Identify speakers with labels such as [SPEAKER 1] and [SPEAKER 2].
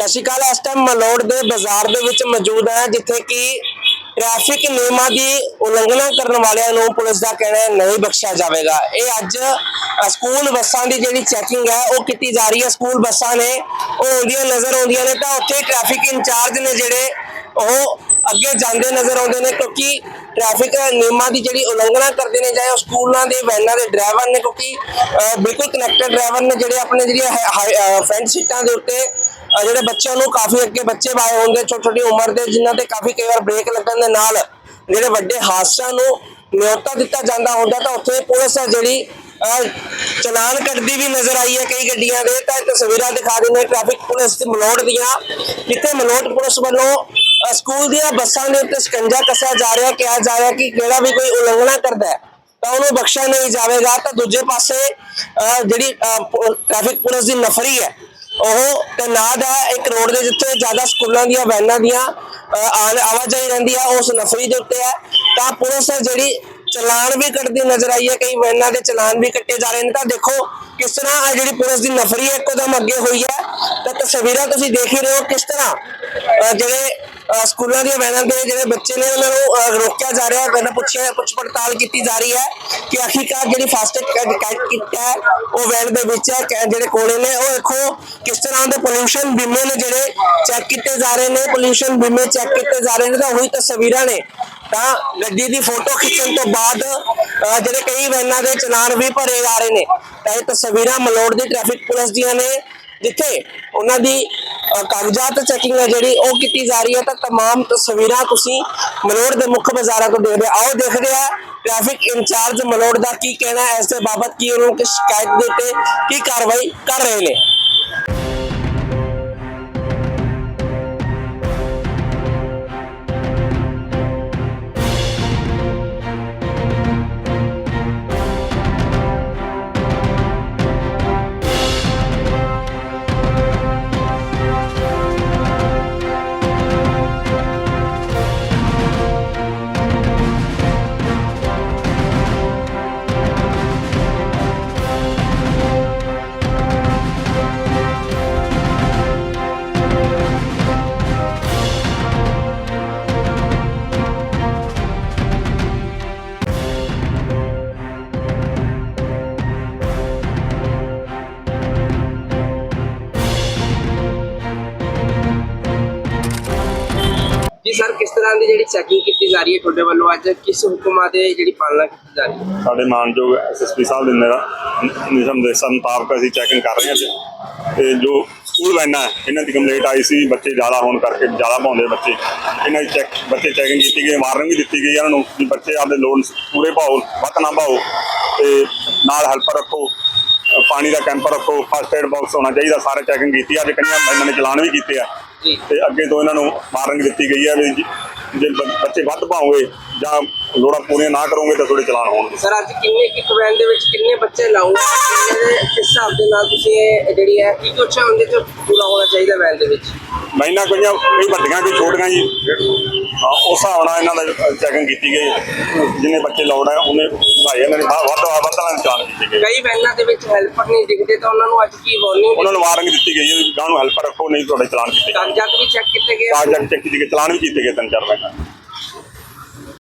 [SPEAKER 1] ਸਤਿ ਸ਼੍ਰੀ ਅਕਾਲ, ਇਸ ਟਾਈਮ ਮਲੋੜ ਦੇ ਬਾਜ਼ਾਰ ਦੇ ਵਿੱਚ ਮੌਜੂਦ ਹੈ, ਜਿੱਥੇ ਕਿ ਟ੍ਰੈਫਿਕ ਨਿਯਮਾਂ ਦੀ ਉਲੰਘਣਾ ਕਰਨ ਵਾਲਿਆਂ ਨੂੰ ਪੁਲਿਸ ਦਾ ਕਹਿਣਾ ਹੈ, ਨਹੀਂ ਬਖਸ਼ਿਆ ਜਾਵੇਗਾ। ਇਹ ਅੱਜ ਸਕੂਲ ਬੱਸਾਂ ਦੀ ਜਿਹੜੀ ਚੈਕਿੰਗ ਹੈ, ਉਹ ਕੀਤੀ ਜਾ ਰਹੀ ਹੈ। ਸਕੂਲ ਬੱਸਾਂ ਨੇ ਉਹ ਆਉਂਦੀਆਂ ਨਜ਼ਰ ਆਉਂਦੀਆਂ ਨੇ, ਤਾਂ ਉੱਥੇ ਟ੍ਰੈਫਿਕ ਇੰਚਾਰਜ ਨੇ ਜਿਹੜੇ ਉਹ ਅੱਗੇ ਜਾਂਦੇ ਨਜ਼ਰ ਆਉਂਦੇ ਨੇ, ਕਿਉਂਕਿ ਟ੍ਰੈਫਿਕ ਨਿਯਮਾਂ ਦੀ ਜਿਹੜੀ ਉਲੰਘਣਾ ਕਰਦੇ ਨੇ, ਜਾਂ ਉਹ ਸਕੂਲਾਂ ਦੇ ਵੈਨਾਂ ਦੇ ਡਰਾਈਵਰ ਨੇ, ਕਿਉਂਕਿ ਬਿਲਕੁਲ ਕਨੈਕਟਡ ਡਰਾਈਵਰ ਨੇ, ਜਿਹੜੇ ਆਪਣੇ ਜਿਹੜੀਆਂ ਫਰੰਟ ਸੀਟਾਂ ਦੇ ਉੱਤੇ ਜਿਹੜੇ ਬੱਚਿਆਂ ਨੂੰ ਕਾਫੀ ਅੱਗੇ ਬੱਚੇ ਬਾਏ ਹੁੰਦੇ ਛੋਟੀ ਛੋਟੀ ਉਮਰ ਦੇ, ਜਿਨ੍ਹਾਂ ਤੇ ਕਾਫੀ ਕਈ ਵਾਰ ਬ੍ਰੇਕ ਲੱਗਣ ਦੇ ਨਾਲ ਜਿਹੜੇ ਵੱਡੇ ਹਾਦਸਿਆਂ ਨੂੰ ਨਿਯੋਤਾ ਦਿੱਤਾ ਜਾਂਦਾ ਹੁੰਦਾ, ਤਾਂ ਉੱਥੇ ਪੁਲਿਸ ਹੈ ਜਿਹੜੀ ਚਲਾਨ ਕੱਟਦੀ ਵੀ ਨਜ਼ਰ ਆਈ ਹੈ ਕਈ ਗੱਡੀਆਂ ਦੇ, ਤਾਂ ਇਹ ਤਸਵੀਰਾਂ ਦਿਖਾ ਦਿੰਦੇ ਟ੍ਰੈਫਿਕ ਪੁਲਿਸ ਦੀ ਮਲੋਟ ਦੀਆਂ, ਜਿੱਥੇ ਮਲੋਟ ਪੁਲਿਸ ਵੱਲੋਂ ਸਕੂਲ ਦੀਆਂ ਬੱਸਾਂ ਦੇ ਉੱਤੇ ਸਕੰਜਾ ਕੱਸਿਆ ਜਾ ਰਿਹਾ, ਕਿਹਾ ਜਾ ਰਿਹਾ ਕਿ ਜਿਹੜਾ ਵੀ ਕੋਈ ਉਲੰਘਣਾ ਕਰਦਾ ਹੈ, ਤਾਂ ਉਹਨੂੰ ਬਖਸ਼ਿਆ ਨਹੀਂ ਜਾਵੇਗਾ, ਤਾਂ ਦੂਜੇ ਪਾਸੇ ਜਿਹੜੀ ਟ੍ਰੈਫਿਕ ਪੁਲਿਸ ਦੀ ਨਫਰੀ ਹੈ ਉਹ ਤਨਾਦ ਹੈ ਇੱਕ ਰੋਡ ਦੇ ਜਿੱਥੇ ਜ਼ਿਆਦਾ ਸਕੂਲਾਂ ਦੀਆਂ, ਵੈਨਾਂ ਦੀਆਂ ਆਵਾਜਾਈ ਰਹਿੰਦੀ ਹੈ ਉਸ ਨਫਰੀ ਦੇ ਉੱਤੇ ਹੈ ਤਾਂ ਪੁਲਿਸ ਜਿਹੜੀ ਚਲਾਨ ਵੀ ਕੱਟਦੀ ਨਜ਼ਰ ਆਈ ਹੈ, ਕਈ ਵੈਨਾਂ ਦੇ ਚਲਾਨ ਵੀ ਕੱਟੇ ਜਾ ਰਹੇ ਨੇ। ਤਾਂ ਦੇਖੋ ਕਿਸ ਤਰ੍ਹਾਂ ਇਹ ਜਿਹੜੀ ਪੁਲਿਸ ਦੀ ਨਫਰੀ ਹੈ ਇੱਕਦਮ ਅੱਗੇ ਹੋਈ ਹੈ। ਤਾਂ ਤਸਵੀਰਾਂ ਤੁਸੀਂ ਦੇਖ ਹੀ ਰਹੇ ਹੋ ਕਿਸ ਤਰ੍ਹਾਂ ਜਿਹੜੇ ਸਕੂਲਾਂ ਦੀਆਂ ਵੈਨਾਂ ਦੇ ਜਿਹੜੇ ਬੱਚੇ ਨੇ ਉਹਨਾਂ ਨੂੰ ਅ, ਰੋਕਿਆ ਜਾ ਰਿਹਾ ਹੈ ਉਹਨਾਂ ਪੁੱਛਿਆ ਪੁੱਛ ਪੜਤਾਲ ਕੀਤੀ ਜਾ ਰਹੀ ਹੈ ਕਿ ਆਖਿਰਕਾਰ ਜਿਹੜੀ ਫਾਸਟੈਗ ਹੈ ਉਹ ਵੈਨ ਦੇ ਵਿੱਚ ਹੈ ਕਿ ਜਿਹੜੇ ਕੋਲੇ ਨੇ ਉਹ ਦੇਖੋ ਕਿਸ ਤਰ੍ਹਾਂ ਦੇ ਪੋਲੂਸ਼ਨ ਬੀਮੇ ਨੇ ਜਿਹੜੇ ਚੈੱਕ ਕੀਤੇ ਜਾ ਰਹੇ ਨੇ ਪੋਲੂਸ਼ਨ ਬੀਮੇ ਚੈੱਕ ਕੀਤੇ ਜਾ ਰਹੇ ਨੇ ਤਾਂ ਉਹੀ ਤਸਵੀਰਾਂ ਨੇ। ਤਾਂ ਗੱਡੀ ਦੀ ਫੋਟੋ ਖਿੱਚਣ ਤੋਂ ਬਾਅਦ ਅ, ਜਿਹੜੇ ਕਈ ਵੈਨਾਂ ਦੇ ਚਲਾਨ ਵੀ ਭਰੇ ਜਾ ਰਹੇ ਨੇ। ਤਾਂ ਇਹ ਤਸਵੀਰਾਂ ਮਲੋੜ ਦੀ ਟ੍ਰੈਫਿਕ ਪੁਲਿਸ ਦੀਆਂ ਨੇ। ਜਿੱਥੇ ਉਹਨਾਂ ਦੀ ਅ, ਕਾਗਜ਼ਾਤ ਚੈਕਿੰਗ ਹੈ ਜਿਹੜੀ ਉਹ ਕੀਤੀ ਜਾ ਰਹੀ ਹੈ ਤਾਂ तमाम ਤਸਵੀਰਾਂ ਤੁਸੀਂ ਮਲੋੜ ਦੇ ਮੁੱਖ ਬਾਜ਼ਾਰਾਂ ਤੋਂ ਦੇਖਦੇ ਹੋ। ਆਓ ਦੇਖਦੇ ਆ ਟ੍ਰੈਫਿਕ ਇੰਚਾਰਜ ਮਲੋੜ ਦਾ ਕੀ ਕਹਿਣਾ ਹੈ ਇਸ ਦੇ ਬਾਬਤ ਕੀ ਉਹਨਾਂ ਨੂੰ ਕਿਸ ਸ਼ਿਕਾਇਤ ਦੇ ਉੱਤੇ ਕੀ ਕਾਰਵਾਈ ਕਰ ਰਹੇ ਨੇ ਜੀ ਸਰ, ਕਿਸ ਤਰ੍ਹਾਂ ਦੀ ਜਿਹੜੀ ਚੈਕਿੰਗ ਕੀਤੀ ਜਾ ਰਹੀ ਹੈ ਤੁਹਾਡੇ ਵੱਲੋਂ ਅੱਜ? ਕਿਸ ਹੁਕਮਾਂ ਦੇ ਜਿਹੜੀ ਪਾਲਣਾ ਕੀਤੀ ਜਾ ਰਹੀ ਹੈ?
[SPEAKER 2] ਸਾਡੇ ਮਾਨਯੋਗ ਐਸਐਸਪੀ ਸਾਹਿਬ ਦੇ ਨਿਰਾ- ਦੇ ਮੁਤਾਬਕ ਅਸੀਂ ਚੈਕਿੰਗ ਕਰ ਰਹੇ ਹਾਂ ਜੀ ਤੇ ਜੋ ਸਕੂਲ ਵੈਨਾਂ ਇਹਨਾਂ ਦੀ ਕੰਪਲੀਟ ਆਈ ਸੀ, ਬੱਚੇ ਜ਼ਿਆਦਾ ਹੋਣ ਕਰਕੇ, ਜ਼ਿਆਦਾ ਪਾਉਂਦੇ ਬੱਚੇ। ਇਹਨਾਂ ਦੀ ਚੈੱਕ ਬੱਚੇ ਚੈਕਿੰਗ ਕੀਤੀ ਗਈ ਵਾਰਨਿੰਗ ਵੀ ਦਿੱਤੀ ਗਈ ਇਹਨਾਂ ਨੂੰ, ਵੀ ਬੱਚੇ ਆਪਦੇ ਲੋਡ ਪੂਰੇ ਪਾਓ, ਵੱਧ ਨਾ ਭਾਓ ਤੇ ਨਾਲ ਹੈਲਪਰ ਰੱਖੋ ਪਾਣੀ ਦਾ ਕੈਂਪ ਰੱਖੋ ਫਸਟ ਏਡ ਬਾਕਸ ਹੋਣਾ ਚਾਹੀਦਾ, ਸਾਰੇ ਚੈਕਿੰਗ ਕੀਤੀ ਅੱਜ ਕਈਆਂ ਇਹਨਾਂ ਨੇ ਚਲਾਨ ਵੀ ਕੀਤੇ ਆ। ਤੇ ਅੱਗੇ ਤੋਂ ਇਹਨਾਂ ਨੂੰ ਵਾਰਨਿੰਗ ਦਿੱਤੀ ਗਈ ਹੈ ਵੀ ਜੇ- ਬੱਚੇ ਵੱਧ ਪਾਓਗੇ ਜਾਂ ਲੋੜਾਂ ਪੂਰੀਆਂ ਨਾ ਕਰੋਗੇ ਤਾਂ ਤੁਹਾਡੇ ਚਲਾਨ ਹੋਣਗੇ।
[SPEAKER 1] ਸਰ ਅੱਜ ਕਿੰਨੇ ਇੱਕ ਵੈਨ ਦੇ ਵਿੱਚ ਕਿੰਨੇ ਬੱਚੇ ਲਾਉਂਗੇ ਕਿੰਨੇ ਕਿਸ ਹਿਸਾਬ ਦੇ ਨਾਲ ਤੁਸੀਂ ਇਹ ਜਿਹੜੀ ਹੈ ਕੀ ਕੁਛ ਉਹਦੇ ਚ ਪੂਰਾ ਹੋਣਾ ਚਾਹੀਦਾ ਵੈਨ ਦੇ ਵਿੱਚ?
[SPEAKER 2] ਮਹੀਨਾ ਕੋਈਆਂ ਕਈ ਵੱਡੀਆਂ ਕੋਈ ਛੋਟੀਆਂ ਜੀ? ਉਸ ਹਿਸਾਬ ਨਾਲ ਇਹਨਾਂ ਦਾ ਚੈਕਿੰਗ ਕੀਤੀ ਗਈ। ਜਿੰਨੇ ਬੱਚੇ ਲੋੜ ਹੈ ਉਹਨੇ ਭਾਈ ਇਹਨਾਂ ਨੇ ਵੱਧ ਵੱਧ ਵੱਧ ਨਾਲ ਚਲਾਨ ਕੀਤੇ ਗਏ
[SPEAKER 1] ਕਈ ਵੈਨਾਂ ਦੇ ਵਿੱਚ ਹੈਲਪਰ ਨਹੀਂ ਦਿਖਦੇ ਤਾਂ ਉਹਨਾਂ ਨੂੰ ਅੱਜ ਕੀ ਵਾਰਨਿੰਗ
[SPEAKER 2] ਉਹਨਾਂ ਨੂੰ ਵਾਰਨਿੰਗ ਦਿੱਤੀ ਗਈ ਹੈ ਗਾਂ ਨੂੰ ਹੈਲਪ ਰੱਖੋ ਨਹੀਂ ਤੁਹਾਡੇ ਚਲਾਨ ਕੀਤੇ
[SPEAKER 1] ਕਾਗਜ਼ਾਤ ਵੀ ਚੈੱਕ ਕੀਤੇ ਗਏ
[SPEAKER 2] ਕਾਗਜ਼ਾਤ ਚੈੱਕ ਕੀਤੇ ਗਏ ਚਲਾਨ ਵੀ ਕੀਤੇ ਗਏ ਤਿੰਨ ਚਾਰ ਮਹੀਨਾ